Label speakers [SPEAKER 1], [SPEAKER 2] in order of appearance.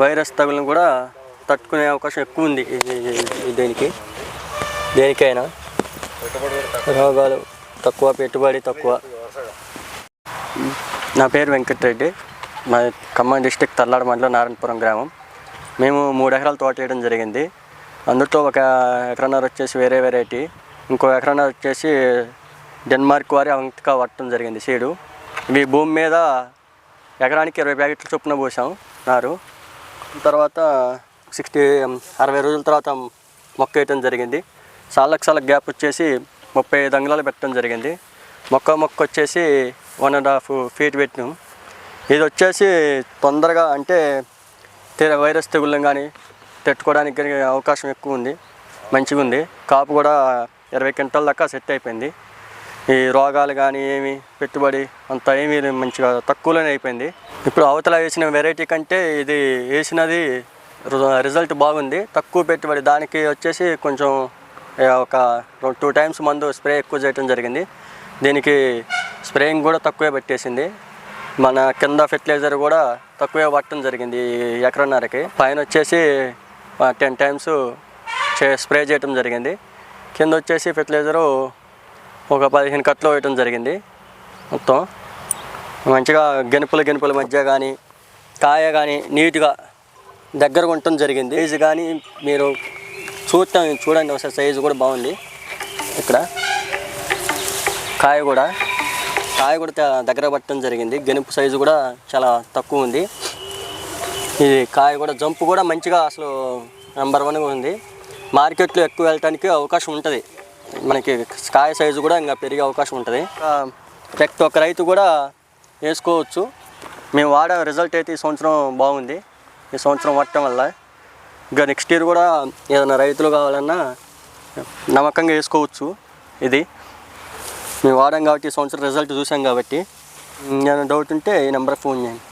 [SPEAKER 1] Virus తగులను కూడా తట్టుకునే అవకాశం ఎక్కువ ఉంది ఈ- దీనికి దేనికైనా. రోగాలు తక్కువ పెట్టుబడి తక్కువ. నా పేరు వెంకటరెడ్డి. మా ఖమ్మం డిస్టిక్ తల్లాడ మండలం నారాయణపురం గ్రామం. మేము మూడు ఎకరాలు తోట వేయడం జరిగింది. అందులో ఒక ఎకరన్నర వచ్చేసి వేరే వెరైటీ ఇంకో ఎకరన్నర వచ్చేసి డెన్మార్క్ వారి అంకిక పట్టడం జరిగింది సీడు. ఇవి భూమి మీద ఎకరానికి ఇరవై ప్యాకెట్ల చొప్పున పోసాం నారు. తర్వాత సిక్స్టీ అరవై రోజుల తర్వాత మొక్క వేయటం జరిగింది. సాలకు సాలకు గ్యాప్ వచ్చేసి ముప్పై ఐదు అంగుళాలు పెట్టడం జరిగింది. మొక్క మొక్క వచ్చేసి వన్ అండ్ హాఫ్ ఫీట్ పెట్టినాం. ఇది వచ్చేసి తొందరగా అంటే తీరా వైరస్ తెగుళ్ళం కానీ తట్టుకోవడానికి అవకాశం ఎక్కువ ఉంది. మంచిగా ఉంది కాపు కూడా ఇరవై క్వింటాల దాకా సెట్ అయిపోయింది. ఈ రోగాలు కానీ ఏమి పెట్టుబడి అంత ఏమీ మంచిగా తక్కువలోనే అయిపోయింది. ఇప్పుడు అవతల వేసిన వెరైటీ కంటే ఇది వేసినది రిజల్ట్ బాగుంది. తక్కువ పెట్టుబడి దానికి వచ్చేసి కొంచెం ఒక టూ టైమ్స్ మందు స్ప్రే ఎక్కువ చేయడం జరిగింది. దీనికి స్ప్రేయింగ్ కూడా తక్కువే పెట్టేసింది. మన కింద ఫెర్టిలైజర్ కూడా తక్కువే పట్టడం జరిగింది ఈ ఎకరన్నరకి. పైన వచ్చేసి టెన్ టైమ్స్ చే స్ప్రే చేయడం జరిగింది. కింద వచ్చేసి ఫెర్టిలైజరు ఒక పదిహేను కట్లు వేయటం జరిగింది మొత్తం. మంచిగా గెనుపుల గెనుపుల మధ్య కానీ కాయ కానీ నీట్గా దగ్గరగా ఉండటం జరిగింది. సైజు కానీ మీరు చూస్తాం చూడండి ఒకసారి సైజు కూడా బాగుంది ఇక్కడ. కాయ కూడా కాయ కూడా దగ్గర పట్టడం జరిగింది. గెనుపు సైజు కూడా చాలా తక్కువ ఉంది. ఇది కాయ కూడా జంపు కూడా మంచిగా అసలు నెంబర్ వన్గా ఉంది. మార్కెట్లో ఎక్కువ వెళ్ళటానికి అవకాశం ఉంటుంది. మనకి కాయ సైజు కూడా ఇంకా పెరిగే అవకాశం ఉంటుంది. ప్రతి ఒక్క రైతు కూడా వేసుకోవచ్చు. మేము వాడే రిజల్ట్ అయితే ఈ సంవత్సరం బాగుంది. ఈ సంవత్సరం వాడటం వల్ల ఇంకా నెక్స్ట్ ఇయర్ కూడా ఏదైనా రైతులు కావాలన్నా నమ్మకంగా వేసుకోవచ్చు ఇది. మేము వాడాం కాబట్టి ఈ సంవత్సరం రిజల్ట్ చూసాం కాబట్టి. నేను డౌట్ ఉంటే ఈ నెంబర్కి ఫోన్ చేయండి.